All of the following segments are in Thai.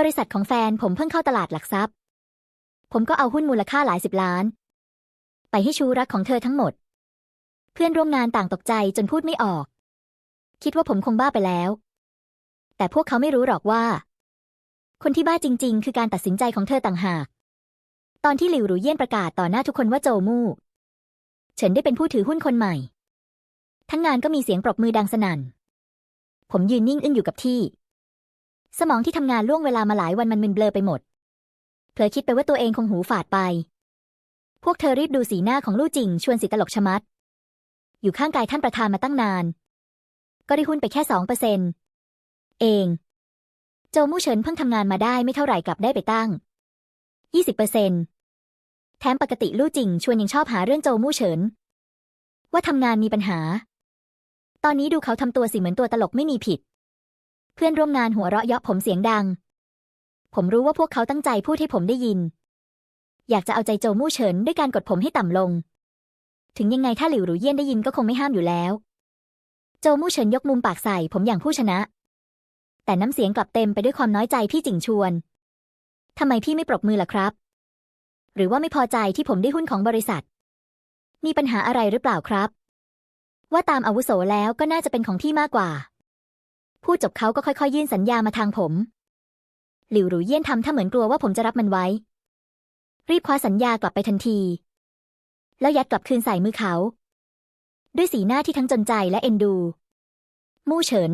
บริษัทของแฟนผมเพิ่งเข้าตลาดหลักทรัพย์ ผมก็เอาหุ้นมูลค่าหลายสิบล้าน ไปให้ชูรักของเธอทั้งหมด เพื่อนร่วมงานต่างตกใจจนพูดไม่ออก คิดว่าผมคงบ้าไปแล้ว แต่พวกเขาไม่รู้หรอกว่า คนที่บ้าจริง ๆ คือการตัดสินใจของเธอต่างหาก ตอนที่หลิวหรูเยี่ยนประกาศต่อหน้าทุกคนว่าโจมู่เฉินได้เป็นผู้ถือหุ้นคนใหม่ ทั้งงานก็มีเสียงปรบมือดังสนั่น ผมยืนนิ่งอึ้งอยู่กับที่ สมองที่ทำงานล่วงเวลามาหลายวันมันมึนเบลอไปหมด เผลอคิดไปว่าตัวเองคงหูฝาดไป พวกเธอรีบดูสีหน้าของลู่จิงชวนสิตลกชะมัด อยู่ข้างกายท่านประธานมาตั้งนาน ก็ได้หุ้นไปแค่สองเปอร์เซ็นเอง โจมู่เฉินเพิ่งทำงานมาได้ไม่เท่าไหร่กลับได้ไปตั้งยี่สิบเปอร์เซ็นแถมปกติลู่จิงชวนยังชอบหาเรื่องโจมู่เฉิน ว่าทำงานมีปัญหา ตอนนี้ดูเขาทำตัวสิเหมือนตัวตลกไม่มีผิด เพื่อนร่วมงานหัวเราะเยาะผมเสียงดัง ผมรู้ว่าพวกเขาตั้งใจพูดให้ผมได้ยิน อยากจะเอาใจโจมู่เฉินด้วยการกดผมให้ต่ำลง ถึงยังไงถ้าหลิวหรูเยี่ยนได้ยินก็คงไม่ห้ามอยู่แล้ว โจมู่เฉินยกมุมปากใส่ผมอย่างผู้ชนะ แต่น้ำเสียงกลับเต็มไปด้วยความน้อยใจพี่จิงชวนทำไมพี่ไม่ปรบมือล่ะครับ หรือว่าไม่พอใจที่ผมได้หุ้นของบริษัท มีปัญหาอะไรหรือเปล่าครับ ว่าตามอาวุโสแล้วก็น่าจะเป็นของพี่มากกว่า พูดจบเขาก็ค่อยๆ ยื่นสัญญามาทางผม หลิวหรูเยี่ยนทำถ้าเหมือนกลัวว่าผมจะรับมันไว้ รีบคว้าสัญญากลับไปทันที แล้วยัดกลับคืนใส่มือเขา ด้วยสีหน้าที่ทั้งจนใจและเอ็นดู มู่เฉิน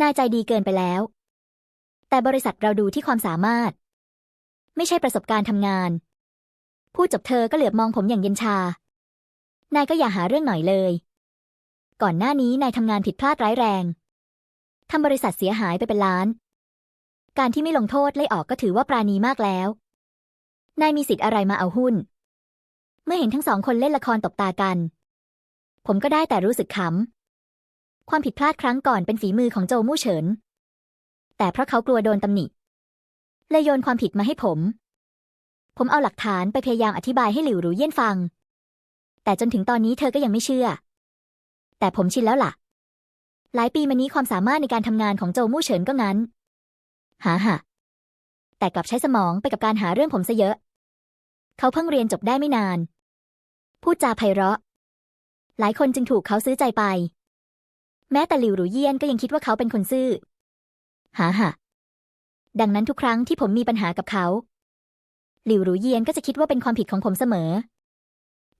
นายใจดีเกินไปแล้ว แต่บริษัทเราดูที่ความสามารถ ไม่ใช่ประสบการณ์ทำงาน พูดจบเธอก็เหลือบมองผมอย่างเย็นชา นายก็อย่าหาเรื่องหน่อยเลย ก่อนหน้านี้นายทำงานผิดพลาดร้ายแรง ทำบริษัทเสียหายไปเป็นล้าน การที่ไม่ลงโทษไล่ออกก็ถือว่าปราณีมากแล้ว นายมีสิทธิ์อะไรมาเอาหุ้น เมื่อเห็นทั้งสองคนเล่นละครตบตากัน ผมก็ได้แต่รู้สึกขำ ความผิดพลาดครั้งก่อนเป็นฝีมือของโจมู่เฉิน แต่เพราะเขากลัวโดนตำหนิเลยโยนความผิดมาให้ผม ผมเอาหลักฐานไปพยายามอธิบายให้หลิวหรูเยี่ยนฟัง แต่จนถึงตอนนี้เธอก็ยังไม่เชื่อ แต่ผมชินแล้วล่ะ หลายปีมานี้ความสามารถในการทำงานของโจมู่เฉินก็งั้น หาหะแต่กลับใช้สมองไปกับการหาเรื่องผมซะเยอะ เขาเพิ่งเรียนจบได้ไม่นาน พูดจาไพเราะ หลายคนจึงถูกเขาซื้อใจไป แม้แต่หลิวหรูเยี่ยนก็ยังคิดว่าเขาเป็นคนซื่อ หาหะดังนั้นทุกครั้งที่ผมมีปัญหากับเขา หลิวหรูเยียนก็จะคิดว่าเป็นความผิดของผมเสมอ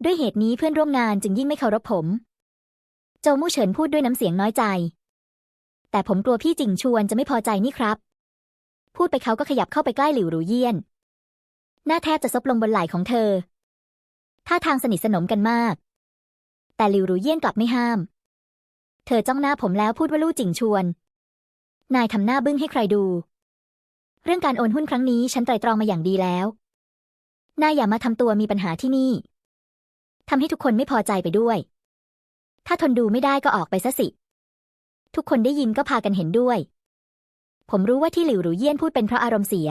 ด้วยเหตุนี้เพื่อนร่วมงานจึงยิ่งไม่เคารพผม โจมู่เฉินพูดด้วยน้ำเสียงน้อยใจ แต่ผมกลัวพี่จิงชวนจะไม่พอใจนี่ครับ พูดไปเขาก็ขยับเข้าไปใกล้หลิวหรูเยียน หน้าแทบจะซบลงบนไหล่ของเธอ ท่าทางสนิทสนมกันมาก แต่หลิวหรูเยี่ยนกลับไม่ห้าม เธอจ้องหน้าผมแล้วพูดว่าลู่จิงชวน นายทำหน้าบึ้งให้ใครดู เรื่องการโอนหุ้นครั้งนี้ฉันไตรตรองมาอย่างดีแล้ว นายอย่ามาทำตัวมีปัญหาที่นี่ทำให้ทุกคนไม่พอใจไปด้วย ถ้าทนดูไม่ได้ก็ออกไปซะสิ ทุกคนได้ยินก็พากันเห็นด้วย ผมรู้ว่าที่หลิวหรูเยี่ยนพูดเป็นเพราะอารมณ์เสีย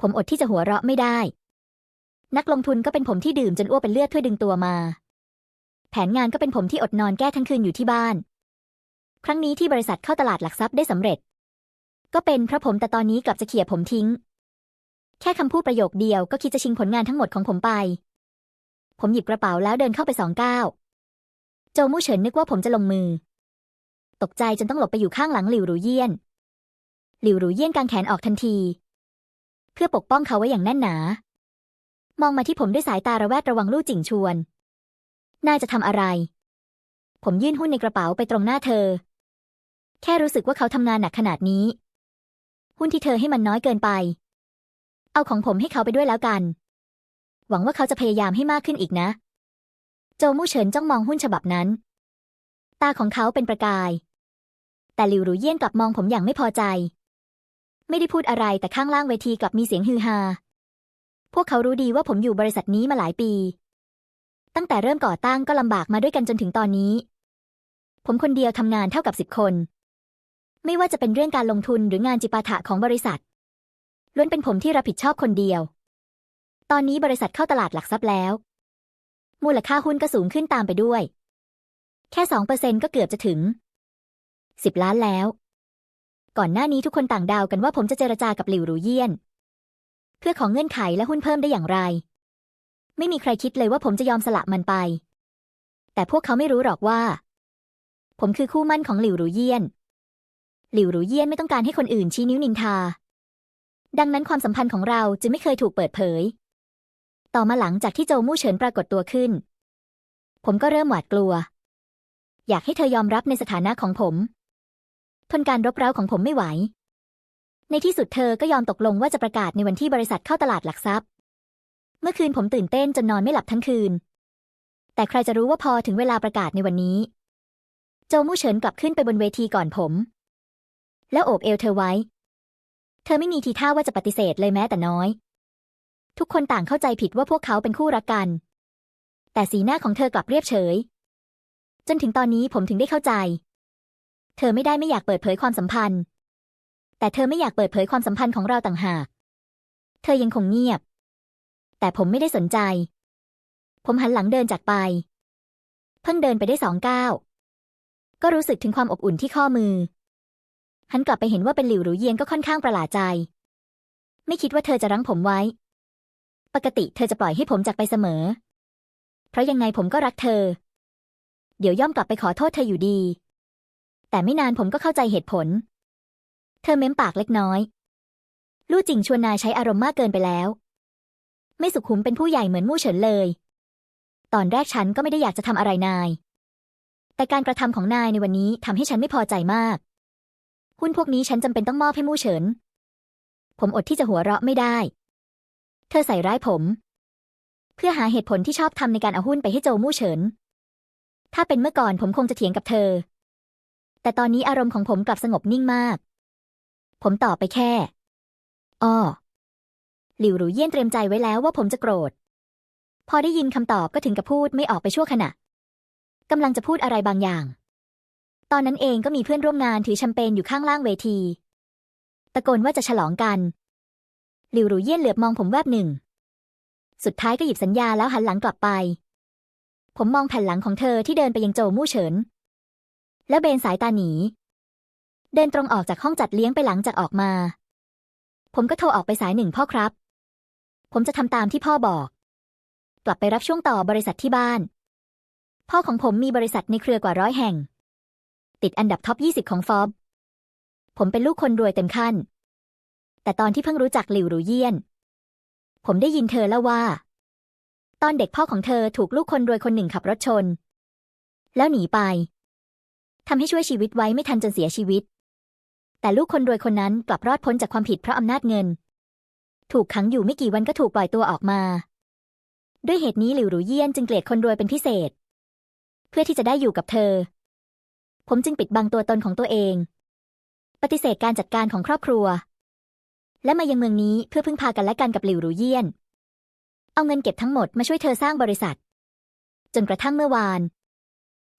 ผมอดที่จะหัวเราะไม่ได้ นักลงทุนก็เป็นผมที่ดื่มจนอ้วกเป็นเลือดเพื่อดึงตัวมา แผนงานก็เป็นผมที่อดนอนแก้ทั้งคืนอยู่ที่บ้าน ครั้งนี้ที่บริษัทเข้าตลาดหลักทรัพย์ได้สำเร็จ ก็เป็นเพราะผมแต่ตอนนี้กลับจะเขี่ยผมทิ้ง แค่คำพูดประโยคเดียวก็คิดจะชิงผลงานทั้งหมดของผมไป ผมหยิบกระเป๋าแล้วเดินเข้าไปสองก้าว โจมู่เฉินนึกว่าผมจะลงมือ ตกใจจนต้องหลบไปอยู่ข้างหลังหลิวหรูเยี่ยน หลิวหรูเยี่ยนกางแขนออกทันที เพื่อปกป้องเขาไว้อย่างแน่นหนา มองมาที่ผมด้วยสายตาระแวดระวังลู่จิงชวน น่าจะทำอะไร ผมยื่นหุ้นในกระเป๋าไปตรงหน้าเธอ แค่รู้สึกว่าเขาทำงานหนักขนาดนี้ หุ้นที่เธอให้มันน้อยเกินไป เอาของผมให้เขาไปด้วยแล้วกัน หวังว่าเขาจะพยายามให้มากขึ้นอีกนะ โจมู่เฉินจ้องมองหุ้นฉบับนั้น ตาของเขาเป็นประกาย แต่หลิวหรูเยี่ยนกลับมองผมอย่างไม่พอใจ ไม่ได้พูดอะไรแต่ข้างล่างเวทีกลับมีเสียงฮือฮา พวกเขารู้ดีว่าผมอยู่บริษัทนี้มาหลายปี ตั้งแต่เริ่มก่อตั้งก็ลำบากมาด้วยกันจนถึงตอนนี้ ผมคนเดียวทำงานเท่ากับสิบคน ไม่ว่าจะเป็นเรื่องการลงทุนหรืองานจิปาถะของบริษัทล้วนเป็นผมที่รับผิดชอบคนเดียว ตอนนี้บริษัทเข้าตลาดหลักทรัพย์แล้ว มูลค่าหุ้นก็สูงขึ้นตามไปด้วย แค่สองเปอร์เซ็นก็เกือบจะถึงสิบล้านแล้ว ก่อนหน้านี้ทุกคนต่างเดาวกันว่าผมจะเจรจากับหลิวหรูเยี่ยน เพื่อของเงื่อนไขและหุ้นเพิ่มได้อย่างไร ไม่มีใครคิดเลยว่าผมจะยอมสละมันไป แต่พวกเขาไม่รู้หรอกว่า ผมคือคู่มั่นของหลิวหรูเยี่ยน หลิวหรูเยี่ยนไม่ต้องการให้คนอื่นชี้นิ้วนินทา ดังนั้นความสัมพันธ์ของเราจึงไม่เคยถูกเปิดเผย ต่อมาหลังจากที่โจมู่เฉินปรากฏตัวขึ้น ผมก็เริ่มหวาดกลัว อยากให้เธอยอมรับในสถานะของผม ทนการรบเร้าของผมไม่ไหว ในที่สุดเธอก็ยอมตกลงว่าจะประกาศในวันที่บริษัทเข้าตลาดหลักทรัพย์ เมื่อคืนผมตื่นเต้นจนนอนไม่หลับทั้งคืน แต่ใครจะรู้ว่าพอถึงเวลาประกาศในวันนี้ โจมู่เฉินกลับขึ้นไปบนเวทีก่อนผม แล้วโอบเอวเธอไว้ เธอไม่มีทีท่าว่าจะปฏิเสธเลยแม้แต่น้อย ทุกคนต่างเข้าใจผิดว่าพวกเขาเป็นคู่รักกัน แต่สีหน้าของเธอกลับเรียบเฉย จนถึงตอนนี้ผมถึงได้เข้าใจ เธอไม่ได้ไม่อยากเปิดเผยความสัมพันธ์ แต่เธอไม่อยากเปิดเผยความสัมพันธ์ของเราต่างหาก เธอยังคงเงียบ แต่ผมไม่ได้สนใจ ผมหันหลังเดินจากไป เพิ่งเดินไปได้สองก้าวก็รู้สึกถึงความอบอุ่นที่ข้อมือ หันกลับไปเห็นว่าเป็นหลิวหรูเยียนก็ค่อนข้างประหลาดใจ ไม่คิดว่าเธอจะรั้งผมไว้ ปกติเธอจะปล่อยให้ผมจากไปเสมอ เพราะยังไงผมก็รักเธอ เดี๋ยวย่อมกลับไปขอโทษเธออยู่ดี แต่ไม่นานผมก็เข้าใจเหตุผล เธอเม้มปากเล็กน้อย ลู่จิงชวนนายใช้อารมณ์มากเกินไปแล้ว ไม่สุขุมเป็นผู้ใหญ่เหมือนมู่เฉินเลย ตอนแรกฉันก็ไม่ได้อยากจะทำอะไรนาย แต่การกระทำของนายในวันนี้ทำให้ฉันไม่พอใจมาก หุ้นพวกนี้ฉันจำเป็นต้องมอบให้มู่เฉิน ผมอดที่จะหัวเราะไม่ได้ เธอใส่ร้ายผม เพื่อหาเหตุผลที่ชอบทำในการเอาหุ้นไปให้โจมู่เฉิน ถ้าเป็นเมื่อก่อนผมคงจะเถียงกับเธอ แต่ตอนนี้อารมณ์ของผมกลับสงบนิ่งมาก ผมตอบไปแค่อ้อหลิวหรูเยี่ยนเตรียมใจไว้แล้วว่าผมจะโกรธ พอได้ยินคำตอบก็ถึงกับพูดไม่ออกไปชั่วขณะกำลังจะพูดอะไรบางอย่าง ตอนนั้นเองก็มีเพื่อนร่วมงานถือแชมเปญอยู่ข้างล่างเวที ตะโกนว่าจะฉลองกัน หลิวหรูเยี่ยนเหลือบมองผมแวบหนึ่ง สุดท้ายก็หยิบสัญญาแล้วหันหลังกลับไป ผมมองแผ่นหลังของเธอที่เดินไปยังโจมู่เฉิน แล้วเบนสายตาหนี เดินตรงออกจากห้องจัดเลี้ยงไปหลังจากออกมา ผมก็โทรออกไปสายหนึ่งพ่อครับ ผมจะทำตามที่พ่อบอก กลับไปรับช่วงต่อบริษัทที่บ้าน พ่อของผมมีบริษัทในเครือกว่าร้อยแห่ง ติดอันดับท็อป 20 ของฟอบผมเป็นลูกคนรวยเต็มขั้น แต่ตอนที่เพิ่งรู้จักหลิวหรูเยี่ยน ผมได้ยินเธอเล่าว่า ตอนเด็กพ่อของเธอถูกลูกคนรวยคนหนึ่งขับรถชน แล้วหนีไปทำให้ช่วยชีวิตไว้ไม่ทันจนเสียชีวิต แต่ลูกคนรวยคนนั้นกลับรอดพ้นจากความผิดเพราะอำนาจเงิน ถูกขังอยู่ไม่กี่วันก็ถูกปล่อยตัวออกมา ด้วยเหตุนี้หลิวหรูเยี่ยนจึงเกลียดคนรวยเป็นพิเศษ เพื่อที่จะได้อยู่กับเธอ ผมจึงปิดบังตัวตนของตัวเอง ปฏิเสธการจัดการของครอบครัว และมายังเมืองนี้เพื่อพึ่งพากันและกันกับหลิวหรูเยี่ยน เอาเงินเก็บทั้งหมดมาช่วยเธอสร้างบริษัท จนกระทั่งเมื่อวาน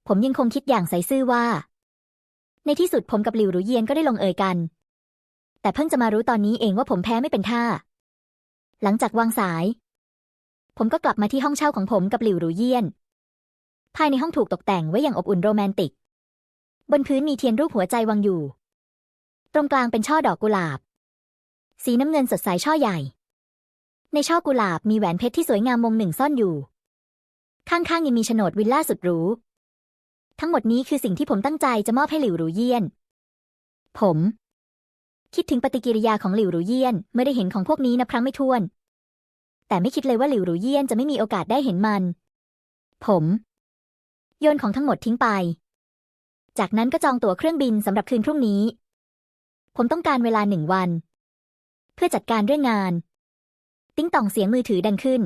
ผมยังคงคิดอย่างใสซื่อว่า ในที่สุดผมกับหลิวหรูเยียนก็ได้ลงเอยกัน แต่เพิ่งจะมารู้ตอนนี้เองว่าผมแพ้ไม่เป็นท่า หลังจากวางสาย ผมก็กลับมาที่ห้องเช่าของผมกับหลิวหรูเยียน ภายในห้องถูกตกแต่งไว้อย่างอบอุ่นโรแมนติก บนพื้นมีเทียนรูปหัวใจวางอยู่ ตรงกลางเป็นช่อดอกกุหลาบ สีน้ำเงินสดใสช่อใหญ่ ในช่อกุหลาบมีแหวนเพชรที่สวยงามวงหนึ่งซ่อนอยู่ ข้างๆยังมีโฉนดวิลล่าสุดหรูทั้งหมดนี้คือสิ่งที่ผมตั้งใจจะมอบให้หลิวหรูเยี่ยน ผม คิดถึงปฏิกิริยาของหลิวหรูเยี่ยนเมื่อได้เห็นของพวกนี้นับครั้งไม่ถ้วน แต่ไม่คิดเลยว่าหลิวหรูเยี่ยนจะไม่มีโอกาสได้เห็นมัน ผม โยนของทั้งหมดทิ้งไป จากนั้นก็จองตั๋วเครื่องบินสำหรับคืนพรุ่งนี้ ผมต้องการเวลาหนึ่งวัน พื่อจัดการเรื่องงาน ติ้งต่องเสียงมือถือดังขึ้น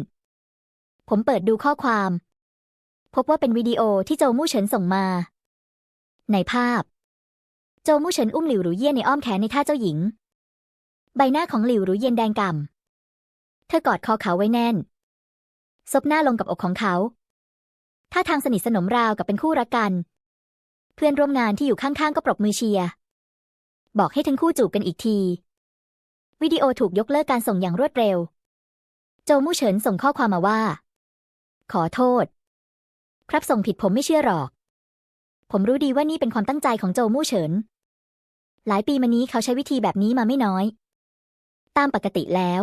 ผมเปิดดูข้อความ พบว่าเป็นวิดีโอที่โจมู่เฉินส่งมา ในภาพ โจมู่เฉินอุ้มหลิวหรูเยี่ยนในอ้อมแขนในท่าเจ้าหญิง ใบหน้าของหลิวหรูเยี่ยนแดงก่ำเธอกอดคอเขาไว้แน่น ซบหน้าลงกับอกของเขาท่าทางสนิทสนมราวกับเป็นคู่รักกัน เพื่อนร่วมงานที่อยู่ข้างๆก็ปรบมือเชียร์บอกให้ทั้งคู่จูบกันอีกที วิดีโอถูกยกเลิกการส่งอย่างรวดเร็ว โจมู่เฉินส่งข้อความมาว่า ขอโทษ ครับส่งผิดผมไม่เชื่อหรอก ผมรู้ดีว่านี่เป็นความตั้งใจของโจมู่เฉิน หลายปีมานี้เขาใช้วิธีแบบนี้มาไม่น้อย ตามปกติแล้ว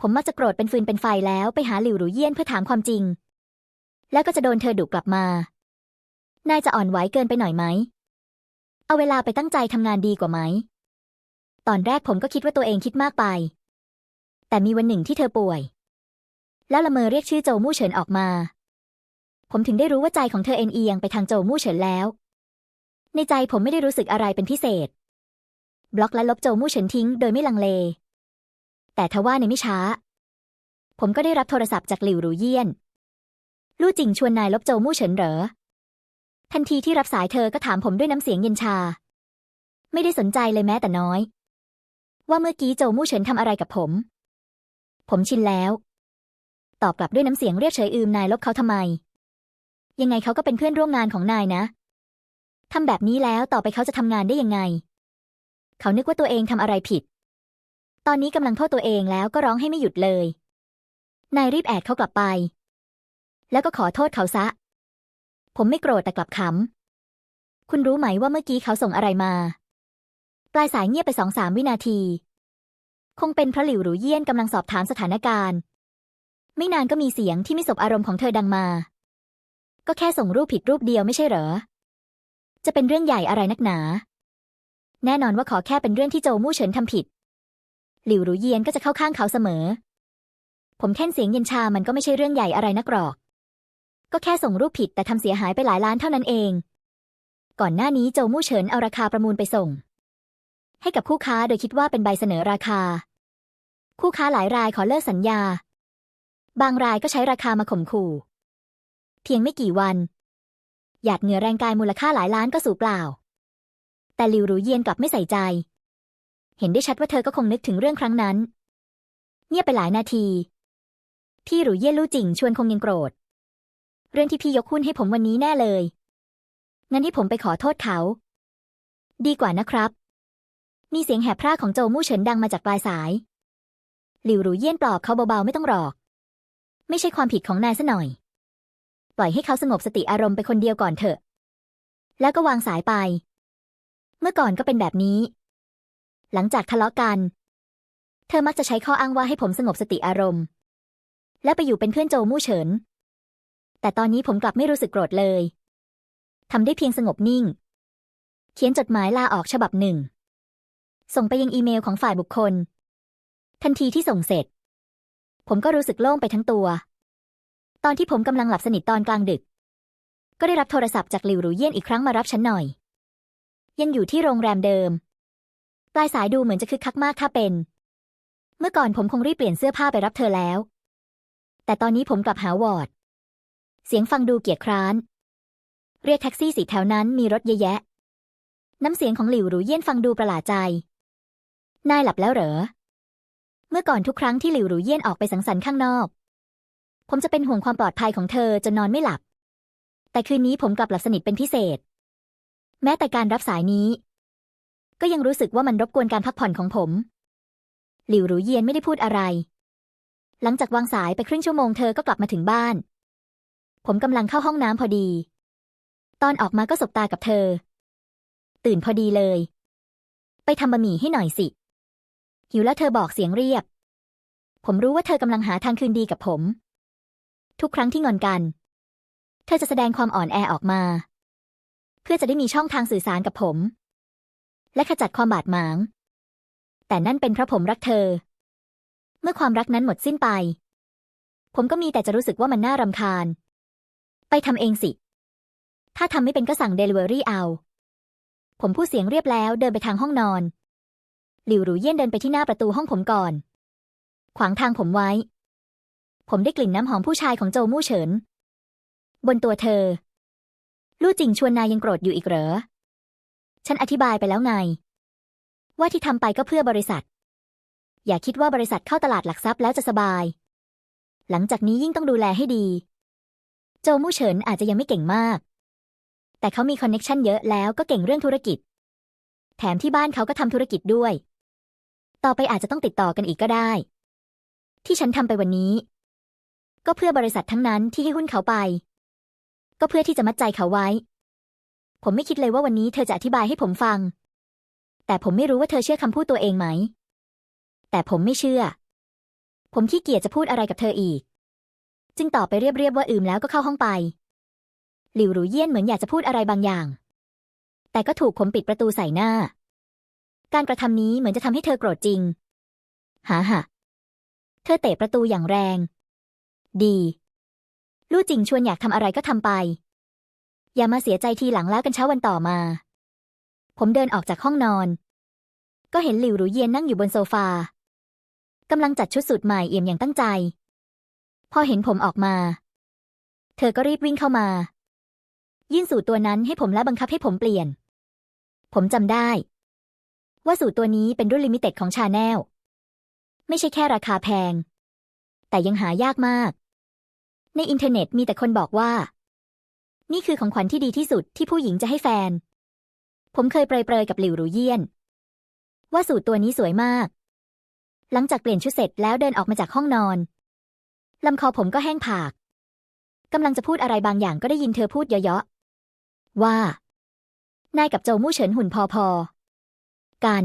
ผมมักจะโกรธเป็นฟืนเป็นไฟแล้วไปหาหลิวหรูเยี่ยนเพื่อถามความจริง แล้วก็จะโดนเธอดุกลับมา นายจะอ่อนไหวเกินไปหน่อยไหม เอาเวลาไปตั้งใจทำงานดีกว่าไหม ตอนแรกผมก็คิดว่าตัวเองคิดมากไป แต่มีวันหนึ่งที่เธอป่วย แล้วละเมอเรียกชื่อโจมู่เฉินออกมา ผมถึงได้รู้ว่าใจของเธอเอ็นเอียงไปทางโจมู่เฉินแล้ว ในใจผมไม่ได้รู้สึกอะไรเป็นพิเศษ บล็อกและลบโจมู่เฉินทิ้งโดยไม่ลังเล แต่ทว่าในไม่ช้า ผมก็ได้รับโทรศัพท์จากหลิวหรูเยี่ยน ลู่จิงชวนนายลบโจมู่เฉินเหรอ ทันทีที่รับสายเธอก็ถามผมด้วยน้ำเสียงเย็นชา ไม่ได้สนใจเลยแม้แต่น้อย ว่าเมื่อกี้โจมู่เฉินทำอะไรกับผม ผมชินแล้ว ตอบกลับด้วยน้ำเสียงเรียกเฉยอืมนายลบเขาทำไม ยังไงเขาก็เป็นเพื่อนร่วมงานของนายนะทำแบบนี้แล้วต่อไปเขาจะทำงานได้ยังไง เขานึกว่าตัวเองทำอะไรผิด ตอนนี้กำลังโทษตัวเองแล้วก็ร้องให้ไม่หยุดเลย นายรีบแอดเขากลับไป แล้วก็ขอโทษเขาซะ ผมไม่โกรธแต่กลับขำคุณรู้ไหมว่าเมื่อกี้เขาส่งอะไรมา ปลายสายเงียบไปสองสามวินาที คงเป็นพระหลิวหรูเยี่ยนกำลังสอบถามสถานการณ์ ไม่นานก็มีเสียงที่ไม่สบอารมณ์ของเธอดังมา ก็แค่ส่งรูปผิดรูปเดียวไม่ใช่เหรอ จะเป็นเรื่องใหญ่อะไรนักหนา แน่นอนว่าขอแค่เป็นเรื่องที่โจมู่เฉินทำผิด หลิวหรูเยียนก็จะเข้าข้างเขาเสมอ ผมแค่นเสียงเย็นชามันก็ไม่ใช่เรื่องใหญ่อะไรนักหรอก ก็แค่ส่งรูปผิดแต่ทำเสียหายไปหลายล้านเท่านั้นเอง ก่อนหน้านี้โจมู่เฉินเอาราคาประมูลไปส่ง ให้กับคู่ค้าโดยคิดว่าเป็นใบเสนอราคา คู่ค้าหลายรายขอเลิกสัญญา บางรายก็ใช้ราคามาข่มขู่ เพียงไม่กี่วัน หยาดเหงื่อแรงกายมูลค่าหลายล้านก็สูญเปล่า แต่หลิวหรูเยียนกลับไม่ใส่ใจ เห็นได้ชัดว่าเธอก็คงนึกถึงเรื่องครั้งนั้น เงียบไปหลายนาที พี่หรูเยี่ยนลู่จิงชวนคงยังโกรธ เรื่องที่พี่ยกหุ้นให้ผมวันนี้แน่เลยงั้นให้ผมไปขอโทษเขา ดีกว่านะครับ มีเสียงแหบพร่าของโจมู่เฉินดังมาจากปลายสาย หลิวหรูเยี่ยนปลอบเขาเบาๆไม่ต้องหรอก ไม่ใช่ความผิดของนายซะหน่อย ปล่อยให้เขาสงบสติอารมณ์ไปคนเดียวก่อนเถอะ แล้วก็วางสายไป เมื่อก่อนก็เป็นแบบนี้ หลังจากทะเลาะกัน เธอมักจะใช้ข้ออ้างว่าให้ผมสงบสติอารมณ์ แล้วไปอยู่เป็นเพื่อนโจมู่เฉิน แต่ตอนนี้ผมกลับไม่รู้สึกโกรธเลยทำได้เพียงสงบนิ่ง เขียนจดหมายลาออกฉบับหนึ่ง ส่งไปยังอีเมลของฝ่ายบุคคล ทันทีที่ส่งเสร็จ ผมก็รู้สึกโล่งไปทั้งตัว ตอนที่ผมกำลังหลับสนิทตอนกลางดึก ก็ได้รับโทรศัพท์จากหลิวหรูเยี่ยนอีกครั้งมารับฉันหน่อย ยังอยู่ที่โรงแรมเดิม ปลายสายดูเหมือนจะคึกคักมากถ้าเป็น เมื่อก่อนผมคงรีบเปลี่ยนเสื้อผ้าไปรับเธอแล้ว แต่ตอนนี้ผมกลับหาวอร์ดเสียงฟังดูเกียจคร้าน เรียกแท็กซี่สีแถวนั้นมีรถเยอะแยะน้ำเสียงของหลิวหรูเยี่ยนฟังดูประหลาดใจ นายหลับแล้วเหรอ เมื่อก่อนทุกครั้งที่หลิวหรูเยี่ยนออกไปสังสรรค์ข้างนอก ผมจะเป็นห่วงความปลอดภัยของเธอจนนอนไม่หลับ แต่คืนนี้ผมกลับหลับสนิทเป็นพิเศษ แม้แต่การรับสายนี้ ก็ยังรู้สึกว่ามันรบกวนการพักผ่อนของผม หลิวหรูเยียนไม่ได้พูดอะไร หลังจากวางสายไปครึ่งชั่วโมงเธอก็กลับมาถึงบ้าน ผมกำลังเข้าห้องน้ำพอดี ตอนออกมาก็สบตากับเธอ ตื่นพอดีเลย ไปทำบะหมี่ให้หน่อยสิ หิวแล้วเธอบอกเสียงเรียบ ผมรู้ว่าเธอกำลังหาทางคืนดีกับผม ทุกครั้งที่งอนกัน เธอจะแสดงความอ่อนแอออกมา เพื่อจะได้มีช่องทางสื่อสารกับผม และขจัดความบาดหมาง แต่นั่นเป็นเพราะผมรักเธอ เมื่อความรักนั้นหมดสิ้นไป ผมก็มีแต่จะรู้สึกว่ามันน่ารำคาญ ไปทำเองสิ ถ้าทำไม่เป็นก็สั่งเดลิเวอรี่เอา ผมพูดเสียงเรียบแล้วเดินไปทางห้องนอน หลิวหรูเยี่ยนเดินไปที่หน้าประตูห้องผมก่อน ขวางทางผมไว้ ผมได้กลิ่นน้ำหอมผู้ชายของโจมู่เฉิน บนตัวเธอ ลู่จิงชวนนายยังโกรธอยู่อีกเหรอ ฉันอธิบายไปแล้วไง ว่าที่ทำไปก็เพื่อบริษัท อย่าคิดว่าบริษัทเข้าตลาดหลักทรัพย์แล้วจะสบาย หลังจากนี้ยิ่งต้องดูแลให้ดี โจมู่เฉินอาจจะยังไม่เก่งมาก แต่เขามีคอนเน็กชันเยอะแล้วก็เก่งเรื่องธุรกิจแถมที่บ้านเขาก็ทำธุรกิจด้วย ต่อไปอาจจะต้องติดต่อกันอีกก็ได้ ที่ฉันทำไปวันนี้ ก็เพื่อบริษัททั้งนั้นที่ให้หุ้นเขาไป ก็เพื่อที่จะมัดใจเขาไว้ ผมไม่คิดเลยว่าวันนี้เธอจะอธิบายให้ผมฟัง แต่ผมไม่รู้ว่าเธอเชื่อคำพูดตัวเองไหม แต่ผมไม่เชื่อ ผมขี้เกียจจะพูดอะไรกับเธออีก จึงตอบไปเรียบๆว่าอืมแล้วก็เข้าห้องไป หลิวหรูเยี่ยนเหมือนอยากจะพูดอะไรบางอย่าง แต่ก็ถูกผมปิดประตูใส่หน้า การกระทำนี้เหมือนจะทำให้เธอโกรธจริง หาหะเธอเตะประตูอย่างแรง ดี ลู่จริงชวนอยากทำอะไรก็ทำไป อย่ามาเสียใจทีหลังแล้วกันเช้าวันต่อมา ผมเดินออกจากห้องนอน ก็เห็นหลิวหรูเยียนนั่งอยู่บนโซฟากำลังจัดชุดสูทใหม่เอี่ยมอย่างตั้งใจ พอเห็นผมออกมา เธอก็รีบวิ่งเข้ามา ยื่นสูตรตัวนั้นให้ผมและบังคับให้ผมเปลี่ยน ผมจำได้ ว่าสูตรตัวนี้เป็นรุ่นลิมิเต็ดของชาแนล ไม่ใช่แค่ราคาแพง แต่ยังหายากมาก ในอินเทอร์เน็ตมีแต่คนบอกว่า นี่คือของขวัญที่ดีที่สุดที่ผู้หญิงจะให้แฟน ผมเคยเปรยๆกับหลิวหรูเยี่ยน ว่าสูตรตัวนี้สวยมาก หลังจากเปลี่ยนชุดเสร็จแล้วเดินออกมาจากห้องนอนลำคอผมก็แห้งผากกำลังจะพูดอะไรบางอย่างก็ได้ยินเธอพูดเยาะๆว่า นายกับโจมู่เฉินหุ่นพอๆ กัน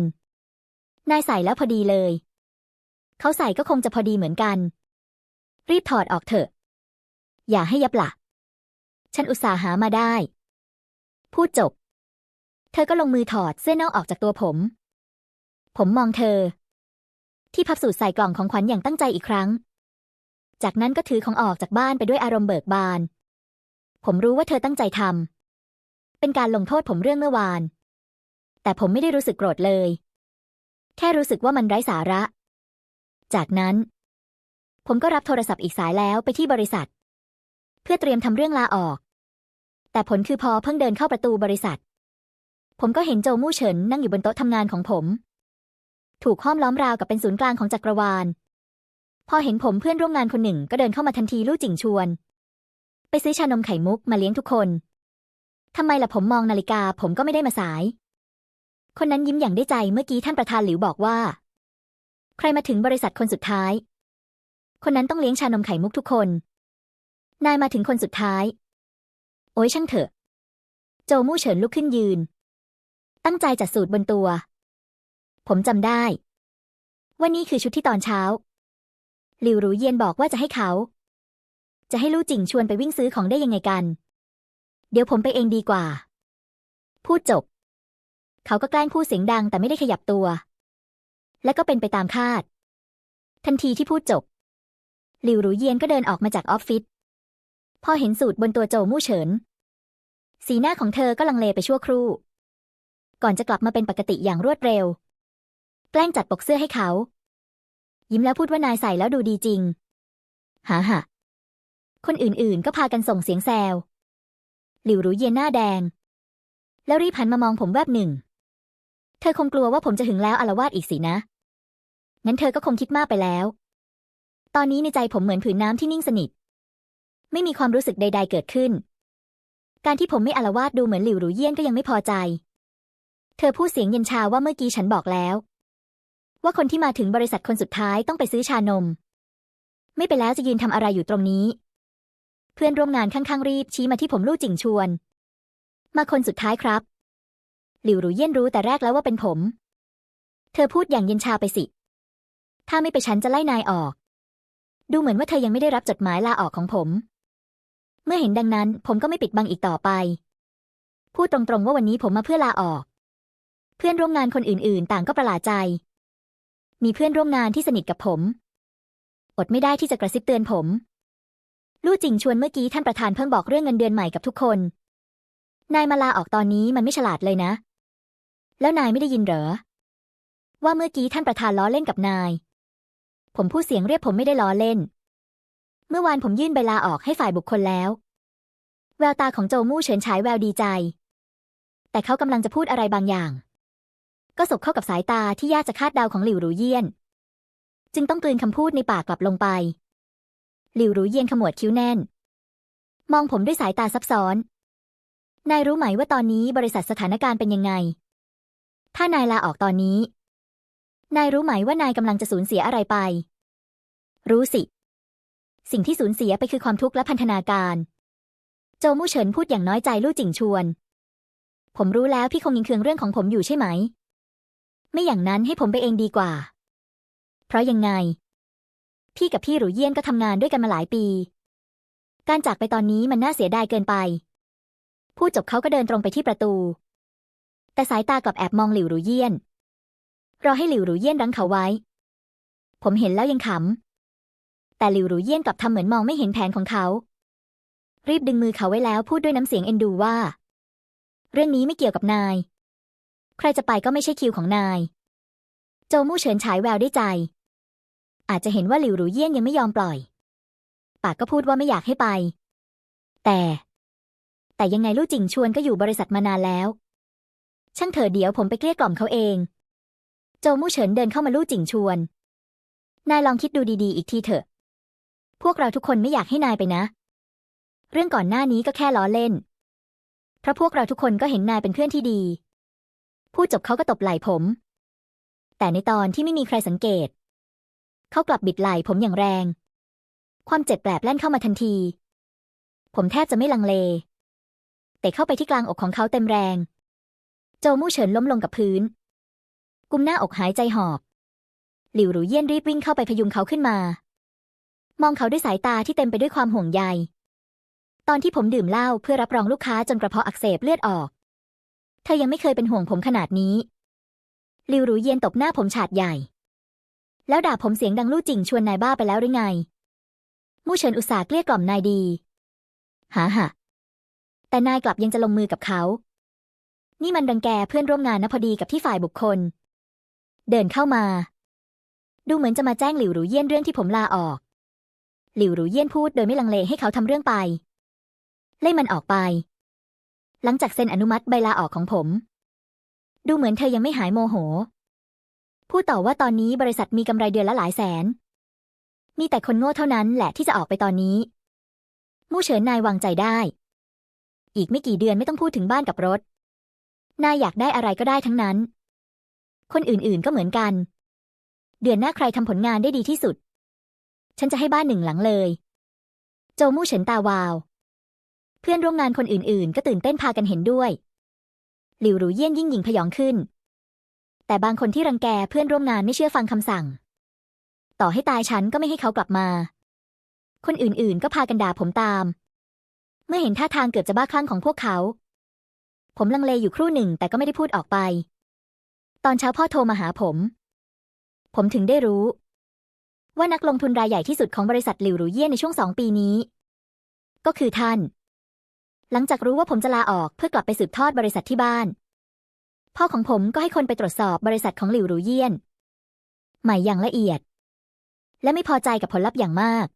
นายใส่แล้วพอดีเลย เขาใส่ก็คงจะพอดีเหมือนกัน รีบถอดออกเถอะ อย่าให้ยับหละฉันอุตส่าห์หามาได้ พูดจบ เธอก็ลงมือถอดเสื้อนอกออกจากตัวผม ผมมองเธอ ที่พับสูตรใส่กล่องของขวัญอย่างตั้งใจอีกครั้ง จากนั้นก็ถือของออกจากบ้านไปด้วยอารมณ์เบิกบาน ผมรู้ว่าเธอตั้งใจทำเป็นการลงโทษผมเรื่องเมื่อวาน แต่ผมไม่ได้รู้สึกโกรธเลย แค่รู้สึกว่ามันไร้สาระ จากนั้น ผมก็รับโทรศัพท์อีกสายแล้วไปที่บริษัท เพื่อเตรียมทำเรื่องลาออก แต่ผลคือพอเพิ่งเดินเข้าประตูบริษัท ผมก็เห็นโจมู่เฉินนั่งอยู่บนโต๊ะทำงานของผม ถูกห้อมล้อมราวกับเป็นศูนย์กลางของจักรวาล พอเห็นผมเพื่อนร่วมงานคนหนึ่งก็เดินเข้ามาทันทีลู่จิงชวน ไปซื้อชานมไข่มุกมาเลี้ยงทุกคนทำไมล่ะผมมองนาฬิกาผมก็ไม่ได้มาสาย คนนั้นยิ้มอย่างได้ใจเมื่อกี้ท่านประธานหลิวบอกว่า ใครมาถึงบริษัทคนสุดท้าย คนนั้นต้องเลี้ยงชานมไข่มุกทุกคน นายมาถึงคนสุดท้าย โอ้ยช่างเถอะ โจมู่เฉินลุกขึ้นยืน ตั้งใจจัดสูตรบนตัว ผมจำได้ว่านี่คือชุดที่ตอนเช้า หลิวหรูเยียนบอกว่าจะให้เขา จะให้ลู่จิงชวนไปวิ่งซื้อของได้ยังไงกัน เดี๋ยวผมไปเองดีกว่า พูดจบ เขาก็แกล้งพูดเสียงดังแต่ไม่ได้ขยับตัว และก็เป็นไปตามคาด ทันทีที่พูดจบ หลิวหรูเยียนก็เดินออกมาจากออฟฟิศพอเห็นสูตรบนตัวโจมู่เฉิน สีหน้าของเธอก็ลังเลไปชั่วครู่ ก่อนจะกลับมาเป็นปกติอย่างรวดเร็ว แกล้งจัดปกเสื้อให้เขา ยิ้มแล้วพูดว่านายใส่แล้วดูดีจริงหาหะคนอื่นๆ ก็พากันส่งเสียงแซว หลิวหรูเยียนหน้าแดง แล้วรีบหันมามองผมแวบหนึ่ง เธอคงกลัวว่าผมจะหึงแล้วอารวาสอีกสินะ งั้นเธอก็คงคิดมากไปแล้ว ตอนนี้ในใจผมเหมือนผืนน้ำที่นิ่งสนิท ไม่มีความรู้สึกใด ๆ เกิดขึ้น การที่ผมไม่อารวาสดูเหมือนหลิวหรูเยี่ยนก็ยังไม่พอใจ เธอพูดเสียงเย็นชาว่าเมื่อกี้ฉันบอกแล้ว ว่าคนที่มาถึงบริษัทคนสุดท้ายต้องไปซื้อชานม ไม่ไปแล้วจะยืนทำอะไรอยู่ตรงนี้ เพื่อนร่วมงานข้างๆรีบชี้มาที่ผมลู่จิงชวน มาคนสุดท้ายครับ หลิวหรูเยี่ยนรู้แต่แรกแล้วว่าเป็นผม เธอพูดอย่างเย็นชาไปสิ ถ้าไม่ไปฉันจะไล่นายออก ดูเหมือนว่าเธอยังไม่ได้รับจดหมายลาออกของผม เมื่อเห็นดังนั้น ผมก็ไม่ปิดบังอีกต่อไป พูดตรงๆว่าวันนี้ผมมาเพื่อลาออก เพื่อนร่วมงานคนอื่นๆ ต่างก็ประหลาดใจ มีเพื่อนร่วมงานที่สนิทกับผม อดไม่ได้ที่จะกระซิบเตือนผม ลู่จิงชวนเมื่อกี้ท่านประธานเพิ่งบอกเรื่องเงินเดือนใหม่กับทุกคนนายมาลาออกตอนนี้มันไม่ฉลาดเลยนะ แล้วนายไม่ได้ยินเหรอ ว่าเมื่อกี้ท่านประธานล้อเล่นกับนาย ผมพูดเสียงเรียบผมไม่ได้ล้อเล่น เมื่อวานผมยื่นใบลาออกให้ฝ่ายบุคคลแล้ว แววตาของโจมู่เฉินฉายแววดีใจ แต่เขากำลังจะพูดอะไรบางอย่าง ก็สบเข้ากับสายตาที่ยากจะคาดเดาของหลิวหรูเยี่ยน จึงต้องกลืนคำพูดในปากกลับลงไป หลิวหรูเยี่ยนขมวดคิ้วแน่น มองผมด้วยสายตาซับซ้อนนายรู้ไหมว่าตอนนี้บริษัทสถานการณ์เป็นยังไง ถ้านายลาออกตอนนี้ นายรู้ไหมว่านายกำลังจะสูญเสียอะไรไป รู้สิ สิ่งที่สูญเสียไปคือความทุกข์และพันธนาการ โจมู่เฉินพูดอย่างน้อยใจลู่จิงชวน ผมรู้แล้วพี่คงยิงเคืองเรื่องของผมอยู่ใช่ไหม ไม่อย่างนั้นให้ผมไปเองดีกว่า เพราะยังไง พี่กับพี่หรูเยี่ยนก็ทำงานด้วยกันมาหลายปี การจากไปตอนนี้มันน่าเสียดายเกินไปพูดจบเขาก็เดินตรงไปที่ประตู แต่สายตากลับแอบมองหลิวหรูเยี่ยน รอให้หลิวหรูเยี่ยนรั้งเขาไว้ ผมเห็นแล้วยังขำ แต่หลิวหรูเยี่ยนกลับทำเหมือนมองไม่เห็นแผนของเขา รีบดึงมือเขาไว้แล้วพูดด้วยน้ำเสียงเอ็นดูว่า เรื่องนี้ไม่เกี่ยวกับนาย ใครจะไปก็ไม่ใช่คิวของนาย โจมู่เฉินฉายแววได้ใจ อาจจะเห็นว่าหลิวหรูเยี่ยนยังไม่ยอมปล่อย ปากก็พูดว่าไม่อยากให้ไป แต่ แต่ยังไงลู่จิงชวนก็อยู่บริษัทมานานแล้ว ช่างเถอะเดี๋ยวผมไปเกลี้ยกล่อมเขาเอง โจมู่เฉินเดินเข้ามาลู่จิงชวน นายลองคิดดูดีๆ อีกทีเถอะ พวกเราทุกคนไม่อยากให้นายไปนะ เรื่องก่อนหน้านี้ก็แค่ล้อเล่น เพราะพวกเราทุกคนก็เห็นนายเป็นเพื่อนที่ดี พูดจบเขาก็ตบไหล่ผม แต่ในตอนที่ไม่มีใครสังเกต เขากลับบิดไหล่ผมอย่างแรง ความเจ็บแปลบแล่นเข้ามาทันที ผมแทบจะไม่ลังเล แต่เข้าไปที่กลางอกของเขาเต็มแรง โจมู่เฉินล้มลงกับพื้น กุมหน้าอกหายใจหอบ หลิวหรูเยี่ยนรีบวิ่งเข้าไปพยุงเขาขึ้นมา มองเขาด้วยสายตาที่เต็มไปด้วยความห่วงใย ตอนที่ผมดื่มเหล้าเพื่อรับรองลูกค้าจนกระเพาะอักเสบเลือดออก เธอยังไม่เคยเป็นห่วงผมขนาดนี้ หลิวหรูเยี่ยนตบหน้าผมฉาดใหญ่ แล้วด่าผมเสียงดังลู่จิงชวนนายบ้าไปแล้วหรือไง มู่เฉินอุตส่าห์เกลี้ยกล่อมนายดี หาหะแต่นายกลับยังจะลงมือกับเขา นี่มันรังแกเพื่อนร่วมงานนะพอดีกับที่ฝ่ายบุคคล เดินเข้ามา ดูเหมือนจะมาแจ้งหลิวหรูเยี่ยนเรื่องที่ผมลาออก หลิวหรูเยี่ยนพูดโดยไม่ลังเลให้เขาทำเรื่องไปไล่มันออกไป หลังจากเซ็นอนุมัติใบลาออกของผม ดูเหมือนเธอยังไม่หายโมโห พูดต่อว่าตอนนี้บริษัทมีกำไรเดือนละหลายแสน มีแต่คนโง่เท่านั้นแหละที่จะออกไปตอนนี้มู่เฉินนายวางใจได้ อีกไม่กี่เดือนไม่ต้องพูดถึงบ้านกับรถ นายอยากได้อะไรก็ได้ทั้งนั้น คนอื่นๆก็เหมือนกัน เดือนหน้าใครทำผลงานได้ดีที่สุด ฉันจะให้บ้านหนึ่งหลังเลย โจมู่เฉินตาวาว เพื่อนร่วมงานคนอื่นๆ ก็ตื่นเต้นพากันเห็นด้วย หลิวหรูเยี่ยนยิ่งหยิ่งพยองขึ้น แต่บางคนที่รังแกเพื่อนร่วมงานไม่เชื่อฟังคำสั่ง ต่อให้ตายฉันก็ไม่ให้เขากลับมา คนอื่นๆ ก็พากันด่าผมตาม เมื่อเห็นท่าทางเกือบจะบ้าคลั่งของพวกเขา ผมลังเลอยู่ครู่หนึ่งแต่ก็ไม่ได้พูดออกไป ตอนเช้าพ่อโทรมาหาผม ผมถึงได้รู้ ว่านักลงทุนรายใหญ่ที่สุดของบริษัทหลิวหรูเยี่ยนในช่วงสองปีนี้ ก็คือท่าน หลังจากรู้ว่าผมจะลาออกเพื่อกลับไปสืบทอดบริษัทที่บ้าน พ่อของผมก็ให้คนไปตรวจสอบบริษัทของหลิวหรูเยี่ยนใหม่อย่างละเอียด และไม่พอใจกับผลลัพธ์อย่างมาก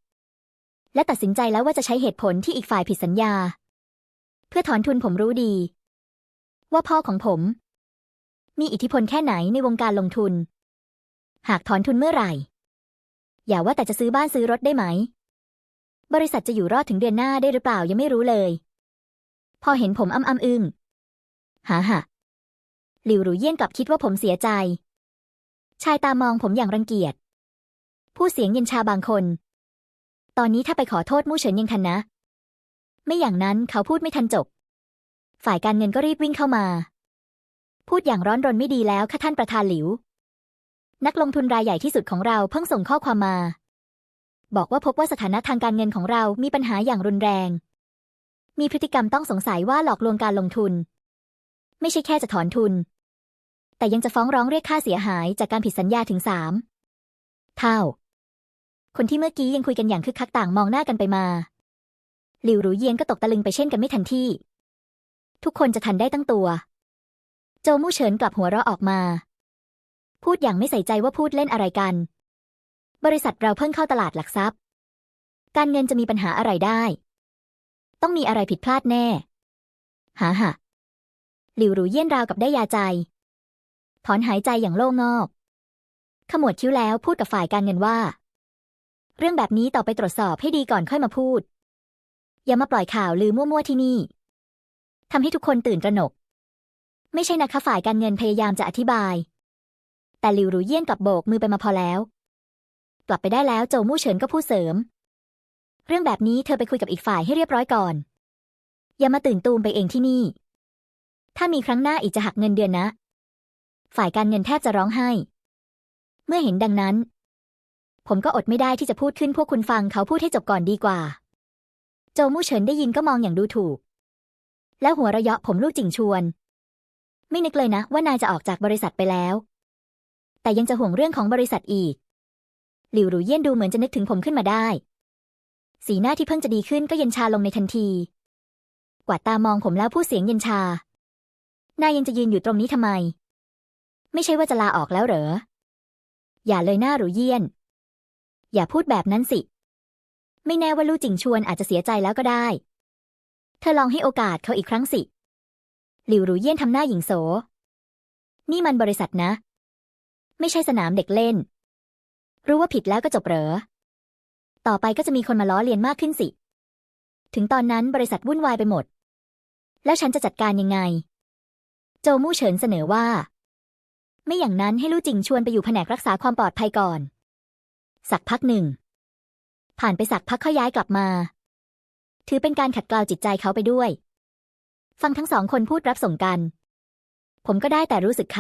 และตัดสินใจแล้วว่าจะใช้เหตุผลที่อีกฝ่ายผิดสัญญา เพื่อถอนทุนผมรู้ดี ว่าพ่อของผม มีอิทธิพลแค่ไหนในวงการลงทุน หากถอนทุนเมื่อไหร่ อย่าว่าแต่จะซื้อบ้านซื้อรถได้ไหม บริษัทจะอยู่รอดถึงเดือนหน้าได้หรือเปล่ายังไม่รู้เลย พอเห็นผมอ้ำอ้ำอึ้งหาหะหลิวหรูเยี่ยนกลับคิดว่าผมเสียใจ ชายตามองผมอย่างรังเกียจ ผู้เสียงเย็นชาบางคน ตอนนี้ถ้าไปขอโทษมู่เฉินยังทันนะ ไม่อย่างนั้นเขาพูดไม่ทันจบ ฝ่ายการเงินก็รีบวิ่งเข้ามา พูดอย่างร้อนรนไม่ดีแล้วค่ะท่านประธานหลิว นักลงทุนรายใหญ่ที่สุดของเราเพิ่งส่งข้อความมา บอกว่าพบว่าสถานะทางการเงินของเรามีปัญหาอย่างรุนแรง มีพฤติกรรมต้องสงสัยว่าหลอกลวงการลงทุน ไม่ใช่แค่จะถอนทุน แต่ยังจะฟ้องร้องเรียกค่าเสียหายจากการผิดสัญญาถึงสามเท่า คนที่เมื่อกี้ยังคุยกันอย่างคึกคักต่างมองหน้ากันไปมา หลิวหรูเยียนก็ตกตะลึงไปเช่นกันไม่ทันที่ ทุกคนจะทันได้ตั้งตัว โจมู่เฉินกลับหัวเราะออกมา พูดอย่างไม่ใส่ใจว่าพูดเล่นอะไรกัน บริษัทเราเพิ่งเข้าตลาดหลักทรัพย์ การเงินจะมีปัญหาอะไรได้ ต้องมีอะไรผิดพลาดแน่ หาหะหลิวหรูเยี่ยนราวกับได้ยาใจ ถอนหายใจอย่างโล่งอก ขมวดคิ้วแล้วพูดกับฝ่ายการเงินว่า เรื่องแบบนี้ต่อไปตรวจสอบให้ดีก่อนค่อยมาพูด อย่ามาปล่อยข่าวลือมั่วๆที่นี่ ทำให้ทุกคนตื่นตระหนก ไม่ใช่นะคะฝ่ายการเงินพยายามจะอธิบาย แต่หลิวหรูเยี่ยนกลับโบกมือไปมาพอแล้ว กลับไปได้แล้วโจมู่เฉินก็พูดเสริม เรื่องแบบนี้เธอไปคุยกับอีกฝ่ายให้เรียบร้อยก่อน อย่ามาตื่นตูมไปเองที่นี่ ถ้ามีครั้งหน้าอีกจะหักเงินเดือนนะ ฝ่ายการเงินแทบจะร้องไห้ เมื่อเห็นดังนั้น ผมก็อดไม่ได้ที่จะพูดขึ้นพวกคุณฟังเขาพูดให้จบก่อนดีกว่า โจมู่เฉินได้ยินก็มองอย่างดูถูก แล้วหัวระยะผมลูกจิงชวน ไม่นึกเลยนะว่านายจะออกจากบริษัทไปแล้ว แต่ยังจะห่วงเรื่องของบริษัทอีก หลิวหรูเยี่ยนดูเหมือนจะนึกถึงผมขึ้นมาได้ สีหน้าที่เพิ่งจะดีขึ้นก็เย็นชาลงในทันที กวาดตามองผมแล้วพูดเสียงเย็นชา นายยังจะยืนอยู่ตรงนี้ทำไม ไม่ใช่ว่าจะลาออกแล้วเหรอ อย่าเลยหน้าหรูเยี่ยน อย่าพูดแบบนั้นสิ ไม่แน่ว่าลู่จิงชวนอาจจะเสียใจแล้วก็ได้ เธอลองให้โอกาสเขาอีกครั้งสิ หลิวหรูเยี่ยนทำหน้าหญิงโส นี่มันบริษัทนะ ไม่ใช่สนามเด็กเล่น รู้ว่าผิดแล้วก็จบเหรอ ต่อไปก็จะมีคนมาล้อเลียนมากขึ้นสิ ถึงตอนนั้นบริษัทวุ่นวายไปหมด แล้วฉันจะจัดการยังไง โจมู่เฉินเสนอว่า ไม่อย่างนั้นให้ลู่จิงชวนไปอยู่แผนกรักษาความปลอดภัยก่อน สักพักหนึ่ง ผ่านไปสักพักค่อยย้ายกลับมา ถือเป็นการขัดเกลาจิตใจเขาไปด้วย ฟังทั้งสองคนพูดรับส่งกัน ผมก็ได้แต่รู้สึกข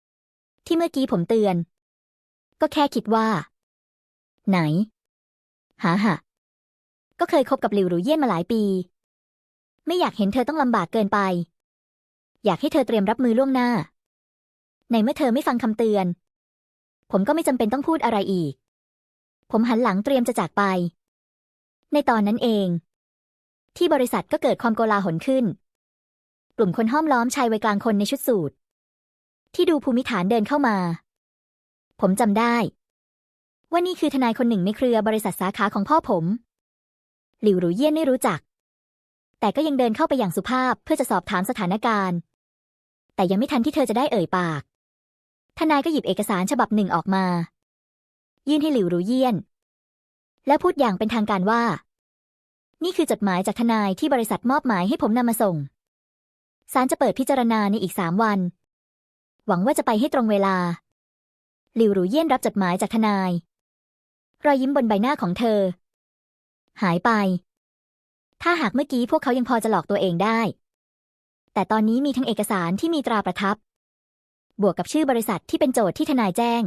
ำ ที่เมื่อกี้ผมเตือน ก็แค่คิดว่า ไหน หาหะก็เคยคบกับหลิวหรูเยี่ยนมาหลายปี ไม่อยากเห็นเธอต้องลำบากเกินไป อยากให้เธอเตรียมรับมือล่วงหน้า ในเมื่อเธอไม่ฟังคำเตือน ผมก็ไม่จำเป็นต้องพูดอะไรอีก ผมหันหลังเตรียมจะจากไป ในตอนนั้นเอง ที่บริษัทก็เกิดความโกลาหลขึ้น กลุ่มคนห้อมล้อมชายวัยกลางคนในชุดสูทที่ดูภูมิฐานเดินเข้ามา ผมจำได้ ว่านี่คือทนายคนหนึ่งในเครือบริษัทสาขาของพ่อผม หลิวหรูเยี่ยนไม่รู้จัก แต่ก็ยังเดินเข้าไปอย่างสุภาพเพื่อจะสอบถามสถานการณ์ แต่ยังไม่ทันที่เธอจะได้เอ่ยปาก ทนายก็หยิบเอกสารฉบับหนึ่งออกมา ยื่นให้หลิวหรูเยี่ยน แล้วพูดอย่างเป็นทางการว่า นี่คือจดหมายจากทนายที่บริษัทมอบหมายให้ผมนำมาส่ง ศาลจะเปิดพิจารณาในอีกสามวัน หวังว่าจะไปให้ตรงเวลา หลิวหรูเยี่ยนรับจดหมายจากทนาย รอยยิ้มบนใบหน้าของเธอ หายไป ถ้าหากเมื่อกี้พวกเขายังพอจะหลอกตัวเองได้ แต่ตอนนี้มีทั้งเอกสารที่มีตราประทับ บวกกับชื่อบริษัทที่เป็นโจทย์ที่ทนายแจ้ง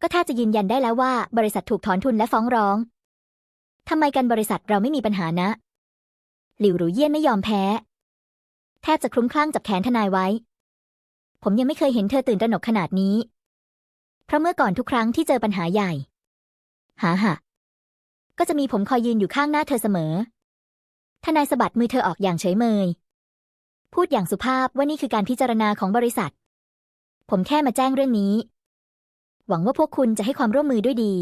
ก็ถ้าจะยืนยันได้แล้วว่าบริษัทถูกถอนทุนและฟ้องร้อง ทำไมกันบริษัทเราไม่มีปัญหานะ หลิวหรูเยี่ยนไม่ยอมแพ้ แทบจะคลุ้มคลั่งจับแขนทนายไว้ ผมยังไม่เคยเห็นเธอตื่นตระหนกขนาดนี้ เพราะเมื่อก่อนทุกครั้งที่เจอปัญหาใหญ่ หาหะก็จะมีผมคอยยืนอยู่ข้างหน้าเธอเสมอ ทนายสะบัดมือเธอออกอย่างเฉยเมย พูดอย่างสุภาพว่านี่คือการพิจารณาของบริษัท ผมแค่มาแจ้งเรื่องนี้ หวังว่าพวกคุณจะให้ความร่วมมือด้วยดี